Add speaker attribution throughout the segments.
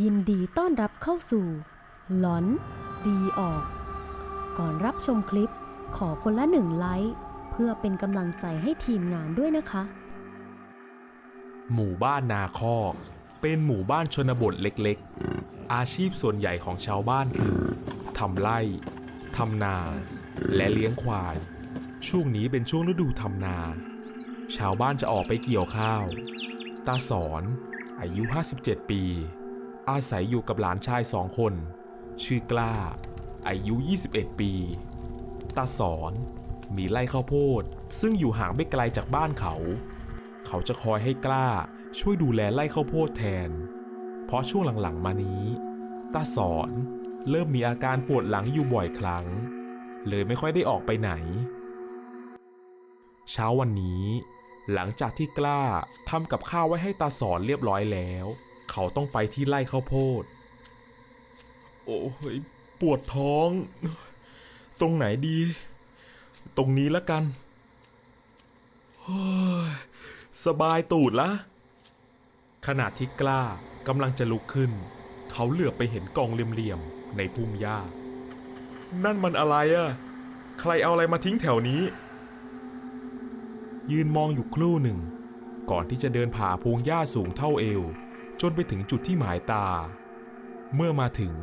Speaker 1: ยินดีต้อนรับเข้าสู่หลอน ดีออก ก่อนรับชมคลิปขอคนละหนึ่งไลค์เพื่อเป็นกำลังใจให้ทีมงานด้วยนะคะ
Speaker 2: หมู่บ้านนาคอกเป็นหมู่บ้านชนบทเล็กๆ อาชีพส่วนใหญ่ของชาวบ้านคือทำไร่ทำนา และเลี้ยงควาย ช่วงนี้เป็นช่วงฤดูทำนา ชาวบ้านจะออกไปเกี่ยวข้าว ตาสอน อายุ 57 ปี อาศัยอยู่กับหลานชายสองคน ชื่อกล้า อายุ 21 ปี ตาสอนมีไร่ข้าวโพด ซึ่งอยู่ห่างไม่ไกลจากบ้านเขา เขาจะคอยให้กล้าช่วยดูแลไร่ข้าวโพดแทน เพราะช่วงหลังๆมานี้ ตาสอนเริ่มมีอาการปวดหลังอยู่บ่อยครั้ง เลยไม่ค่อยได้ออกไปไหน เช้าวันนี้ หลังจากที่กล้าทำกับข้าวไว้ให้ตาสอนเรียบร้อยแล้ว เขาต้องไปที่ไร่ข้าวโพด โอ้ยปวดท้อง ตรงไหนดี ตรงนี้ละกันสบายตูดละ ขณะที่กล้ากำลังจะลุกขึ้น เขาเหลือบไปเห็นกองเหลี่ยมๆในพุ่มหญ้า นั่นมันอะไรอะใครเอาอะไรมาทิ้งแถวนี้ ยืนมองอยู่ครู่หนึ่ง ก่อนที่จะเดินผ่าพงหญ้าสูงเท่าเอว จนไปถึงจุดที่หมายตา เมื่อมาถึง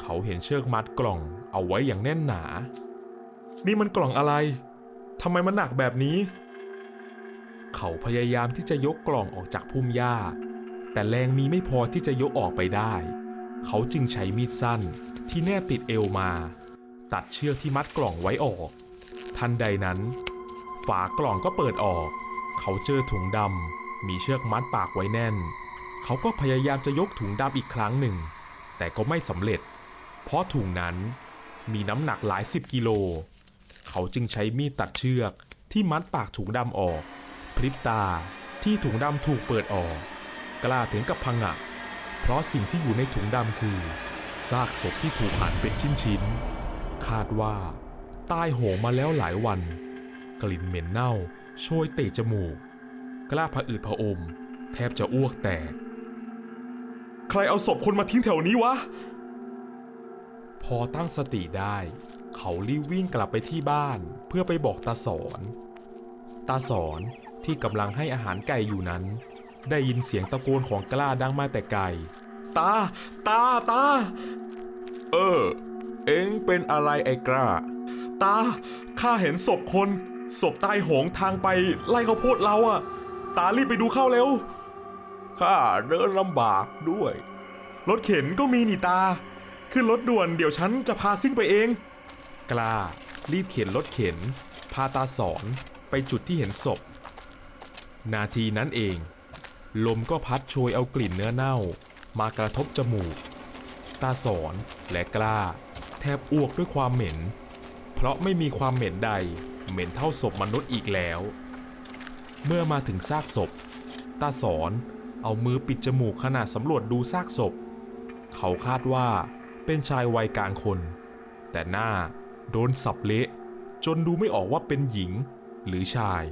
Speaker 2: เขาเห็นเชือกมัดกล่องเอาไว้อย่างแน่นหนา นี่มันกล่องอะไรทำไมมันหนักแบบนี้ เขาพยายามที่จะยกกล่องออกจากพุ่มหญ้า แต่แรงมีไม่พอที่จะยกออกไปได้ เขาจึงใช้มีดสั้นที่แนบติดเอวมา ตัดเชือกที่มัดกล่องไว้ออก ทันใดนั้น ฝากล่องก็เปิดออก เขาเจอถุงดำมีเชือกมัดปากไว้แน่น เขาก็พยายามจะยกถุงดำอีกครั้งหนึ่ง แต่ก็ไม่สำเร็จ เพราะถุงนั้นมีน้ำหนักหลายสิบกิโล เขาจึงใช้มีดตัดเชือกที่มัดปากถุงดำออก พริบตาที่ถุงดำถูกเปิดออก กล้าถึงกับพังะเพราะสิ่งที่อยู่ในถุงดำคือซากศพที่ถูกหั่นเป็นชิ้นๆ คาดว่าตายโหงมาแล้วหลายวัน กลิ่นเหม็นเน่าโชยเตะจมูก กล้าผะอืดผะอม แทบจะอ้วกแตก ใครเอาศพคนมาทิ้งแถวนี้วะ พอตั้งสติได้ เขารีบวิ่งกลับไปที่บ้านเพื่อไปบอกตาสอน ตาสอนที่กำลังให้อาหารไก่อยู่นั้น ได้ยินเสียงตะโกนของกล้าดังมาแต่ไกล ตา ตา ตา เออ เอ็งเป็นอะไรไอ้กล้า ตา ข้าเห็นศพคน ศพตายโหงทางไปไล่ข้าวโพดเราอะตารีบไปดูเข้าเร็ว ข้าเดินลำบากด้วย รถเข็นก็มีนี่ตา ขึ้นรถด่วนเดี๋ยวฉันจะพาซิ่งไปเอง กล้ารีบเข็นรถเข็น พาตาสอนไปจุดที่เห็นศพ นาทีนั้นเอง ลมก็พัดโชยเอากลิ่นเนื้อเน่ามากระทบจมูก ตาสอนและกล้า แทบอ้วกด้วยความเหม็น เพราะไม่มีความเหม็นใด เหม็นเท่าศพมนุษย์อีกแล้ว เมื่อมาถึงซากศพ ตาสอน เอามือปิดจมูกขณะสำรวจดูซากศพ เขาคาดว่าเป็นชายวัยกลางคน แต่หน้าโดนสับเละ จนดูไม่ออกว่าเป็นหญิงหรือชาย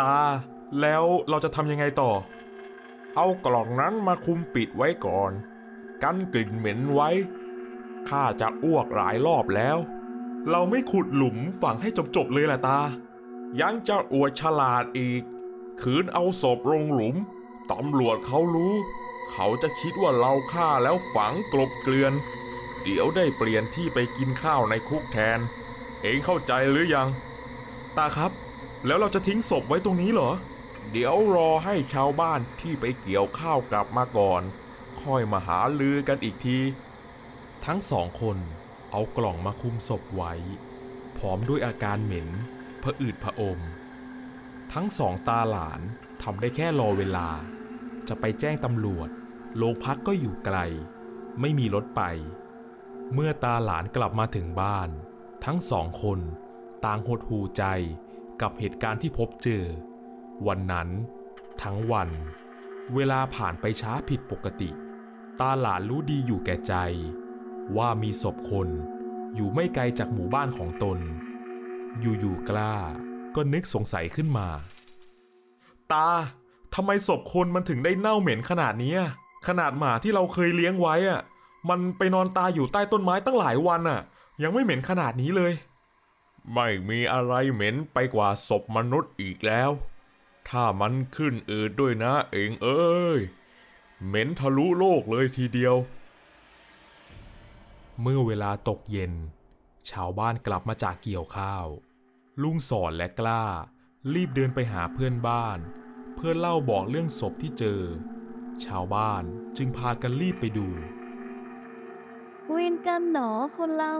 Speaker 2: ตาแล้วเราจะทำยังไงต่อ เอากล่องนั้นมาคุมปิดไว้ก่อน กันกลิ่นเหม็นไว้ข้าจะอ้วกหลายรอบแล้ว เราไม่ขุดหลุมฝังให้จบๆเลยแหละตา ยังจะอวดฉลาดอีกคืนเอาศพลงหลุม ตำรวจเขารู้ เขาจะคิดว่าเราฆ่าแล้วฝังกลบเกลื่อน เดี๋ยวได้เปลี่ยนที่ไปกินข้าวในคุกแทน เองเข้าใจหรือยัง ตาครับ แล้วเราจะทิ้งศพไว้ตรงนี้เหรอ เดี๋ยวรอให้ชาวบ้านที่ไปเกี่ยวข้าวกลับมาก่อน ค่อยมาหาลือกันอีกที ทั้งสองคนเอากล่องมาคุมศพไว้ พร้อมด้วยอาการเหม็นผะอืดผะอม ทั้งสองตาหลาน ทำได้แค่รอเวลา จะไปแจ้งตำรวจ โรงพักก็อยู่ไกล ไม่มีรถไป เมื่อตาหลานกลับมาถึงบ้าน ทั้งสองคน ต่างหดหูใจกับเหตุการณ์ที่พบเจอ วันนั้น ทั้งวัน เวลาผ่านไปช้าผิดปกติ ตาหลานรู้ดีอยู่แก่ใจ ว่ามีศพคน อยู่ไม่ไกลจากหมู่บ้านของตน อยู่ๆกล้าก็นึกสงสัยขึ้นมา ตาทำไมศพคนมันถึงได้เน่าเหม็นขนาดนี้ขนาดหมาที่เราเคยเลี้ยงไว้อะมันไปนอนตายอยู่ใต้ต้นไม้ตั้งหลายวันอะ ยังไม่เหม็นขนาดนี้เลย ไม่มีอะไรเหม็นไปกว่าศพมนุษย์อีกแล้ว ถ้ามันขึ้นอืดด้วยนะเองเอ้ยเหม็นทะลุโลกเลยทีเดียว เมื่อเวลาตกเย็น ชาวบ้านกลับมาจากเกี่ยวข้าว ลุงสอนและกล้า รีบเดินไปหาเพื่อนบ้าน พื่อเล่าบอกเรื่องศพที่เจอ ชาวบ้านจึงพากันรีบไปดู
Speaker 3: เวรกรรมหนอคนเรา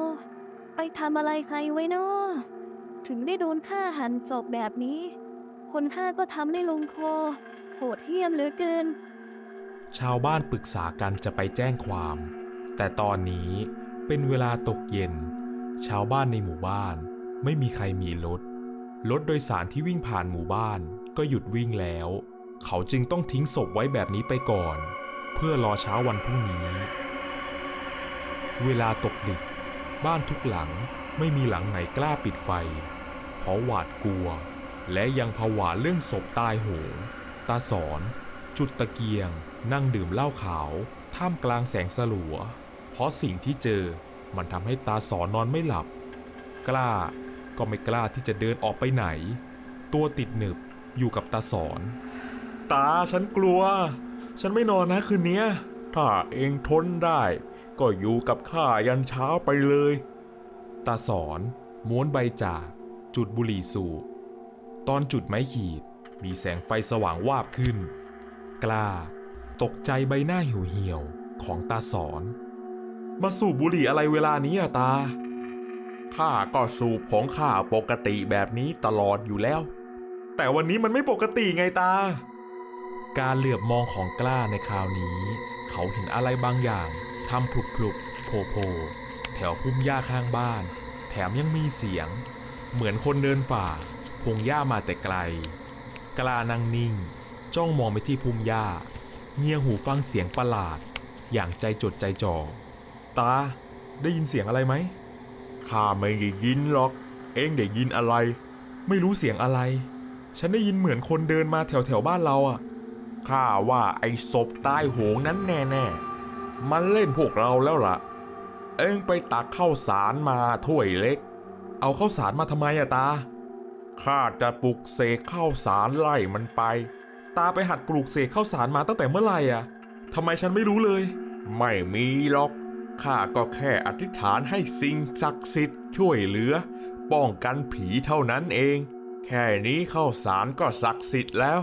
Speaker 3: ไปทำอะไรใครไว้เนาะถึงได้โดนฆ่าหันศพแบบนี้ คนฆ่าก็ทำได้ลงคอ โหดเหี้ยมเหลือเกิน
Speaker 2: ชาวบ้านปรึกษากันจะไปแจ้งความ แต่ตอนนี้เป็นเวลาตกเย็น ชาวบ้านในหมู่บ้านไม่มีใครมีรถ รถโดยสารที่วิ่งผ่านหมู่บ้าน ก็หยุดวิ่งแล้ว เขาจึงต้องทิ้งศพไว้แบบนี้ไปก่อน เพื่อรอเช้าวันพรุ่งนี้ เวลาตกดึก บ้านทุกหลังไม่มีหลังไหนกล้าปิดไฟ เพราะหวาดกลัว และยังผวาเรื่องศพตายโหงตาสอน จุดตะเกียง นั่งดื่มเหล้าขาว ท่ามกลางแสงสลัว เพราะสิ่งที่เจอมันทำให้ตาสอนนอนไม่หลับ กล้าก็ไม่กล้าที่จะเดินออกไปไหน ตัวติดหนึบ อยู่กับตาสอน ตาฉันกลัว ฉันไม่นอนนะคืนนี้ถ้าเองทนได้ ก็อยู่กับข้ายันเช้าไปเลย ตาสอนม้วนใบจากจุดบุหรี่สูบตอนจุดไม้ขีดมีแสงไฟสว่างวาบขึ้น กล้า ตกใจใบหน้าเหี่ยวๆของตาสอน มาสูบบุหรี่อะไรเวลานี้อะตาข้าก็สูบของข้าปกติแบบนี้ตลอดอยู่แล้ว แต่วันนี้มันไม่ปกติไงตา การเหลือบมองของกล้าในคราวนี้ เขาเห็นอะไรบางอย่างทำพลุบพลุบโผล่โผแถวพุ่มหญ้าข้างบ้าน แถมยังมีเสียง เหมือนคนเดินฝ่าพงหญ้ามาแต่ไกล กล้านั่งนิ่ง จ้องมองไปที่พุ่มหญ้าเงียหูฟังเสียงประหลาด อย่างใจจดใจจ่อตา ได้ยินเสียงอะไรไหมข้าไม่ได้ยินหรอก เองได้ยินอะไร ไม่รู้เสียงอะไร ฉันได้ยินเหมือนคนเดินมาแถวแถวๆบ้านเราอะ ข้าว่าไอ้ศพตายโหงนั้นแน่ๆ มันเล่นพวกเราแล้วล่ะ เอ็งไปตักข้าวสารมาถ้วยเล็ก เอาข้าวสารมาทำไมอะตา ข้าจะปลุกเสกข้าวสารไล่มันไป ตาไปหัดปลูกเสกข้าวสารมาตั้งแต่เมื่อไหร่อะทำไมฉันไม่รู้เลย ไม่มีหรอก ข้าก็แค่อธิษฐานให้สิ่งศักดิ์สิทธิ์ช่วยเหลือ ป้องกันผีเท่านั้นเอง แค่นี้ข้าวสารก็ศักดิ์สิทธิ์แล้ว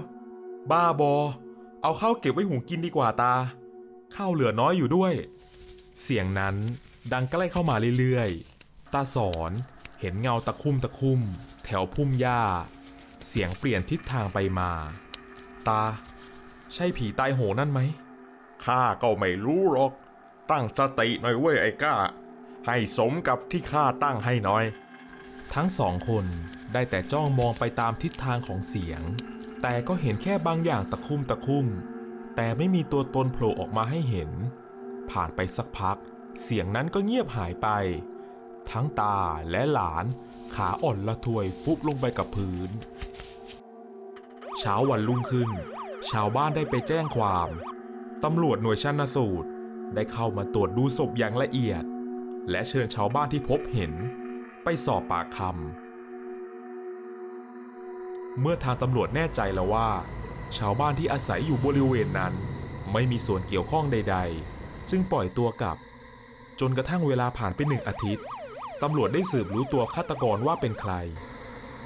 Speaker 2: บ้าบอ เอาข้าวเก็บไว้หุงกินดีกว่าตา ข้าวเหลือน้อยอยู่ด้วย เสียงนั้นดังใกล้เข้ามาเรื่อยๆ ตาสอนเห็นเงาตะคุ่มตะคุ่ม แถวพุ่มหญ้า เสียงเปลี่ยนทิศทางไปมา ตา ใช่ผีตายโหงนั่นไหมข้าก็ไม่รู้หรอก ตั้งสติหน่อยเว้ยไอ้ก้า ให้สมกับที่ข้าตั้งให้หน่อย ทั้งสองคน ได้แต่จ้องมองไปตามทิศทางของเสียง แต่ก็เห็นแค่บางอย่างตะคุ่มตะคุ่ม แต่ไม่มีตัวตนโผล่ออกมาให้เห็น ผ่านไปสักพัก เสียงนั้นก็เงียบหายไป ทั้งตาและหลานขาอ่อนละทวยฟุบลงไปกับพื้น เช้าวันรุ่งขึ้น ชาวบ้านได้ไปแจ้งความ ตำรวจหน่วยชันสูตร ได้เข้ามาตรวจดูศพอย่างละเอียด และเชิญชาวบ้านที่พบเห็น ไปสอบปากคำ เมื่อทางตำรวจแน่ใจแล้วว่า ชาวบ้านที่อาศัยอยู่บริเวณนั้น ไม่มีส่วนเกี่ยวข้องใด ๆ จึงปล่อยตัวกลับ จนกระทั่งเวลาผ่านไปหนึ่งอาทิตย์ตำรวจได้สืบรู้ตัวฆาตกรว่าเป็นใคร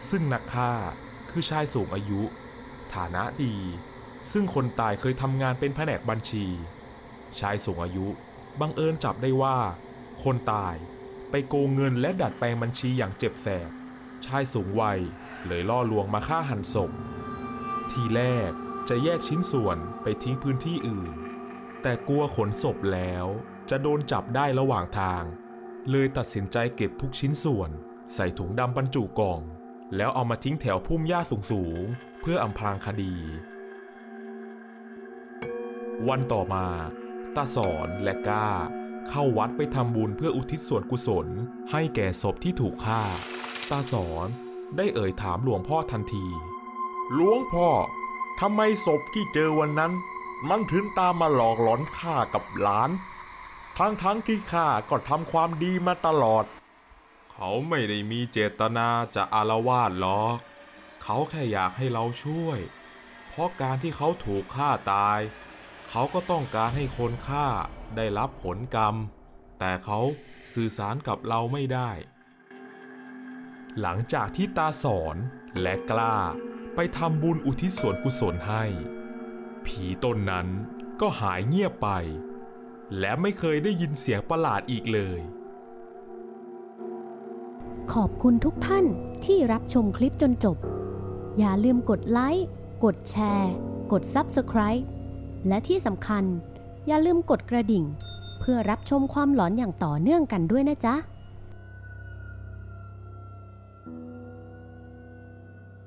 Speaker 2: ซึ่งนักฆ่าคือชายสูงอายุ ฐานะดี ซึ่งคนตายเคยทำงานเป็นแผนกบัญชี ชายสูงอายุบังเอิญจับได้ว่า คนตายไปโกงเงินและดัดแปลงบัญชีอย่างเจ็บแสบ ชายสูงวัยเลยล่อลวงมาฆ่าหันศพ ทีแรกจะแยกชิ้นส่วนไปทิ้งพื้นที่อื่น แต่กลัวขนศพแล้วจะโดนจับได้ระหว่างทาง เลยตัดสินใจเก็บทุกชิ้นส่วน ใส่ถุงดำบรรจุกล่อง แล้วเอามาทิ้งแถวพุ่มหญ้าสูงๆเพื่ออำพรางคดี วันต่อมาตาสอนและก้า เข้าวัดไปทำบุญเพื่ออุทิศส่วนกุศล ให้แก่ศพที่ถูกฆ่า ตาสอนได้เอ่ยถามหลวงพ่อทันที หลวงพ่อทำไมศพที่เจอวันนั้น
Speaker 4: มันถึงตามมาหลอกหลอนข้ากับหลาน ทั้งทั้งๆที่ข้าก็ทำความดีมาตลอด
Speaker 2: เขาไม่ได้มีเจตนาจะอารวาสหรอก เขาแค่อยากให้เราช่วย เพราะการที่เขาถูกฆ่าตาย เขาก็ต้องการให้คนฆ่าได้รับผลกรรม แต่เขาสื่อสารกับเราไม่ได้ หลังจากที่ตาสอนและกล้าไปทำบุญอุทิศส่วนกุศลให้ ผีตนนั้นก็หายเงียบไป และไม่เคยได้ยินเสียงประหลาดอีกเลย
Speaker 1: ขอบคุณทุกท่านที่รับชมคลิปจนจบ อย่าลืมกดไลค์ กดแชร์ กด Subscribe และที่สำคัญ อย่าลืมกดกระดิ่ง เพื่อรับชมความหลอนอย่างต่อเนื่องกันด้วยนะจ๊ะ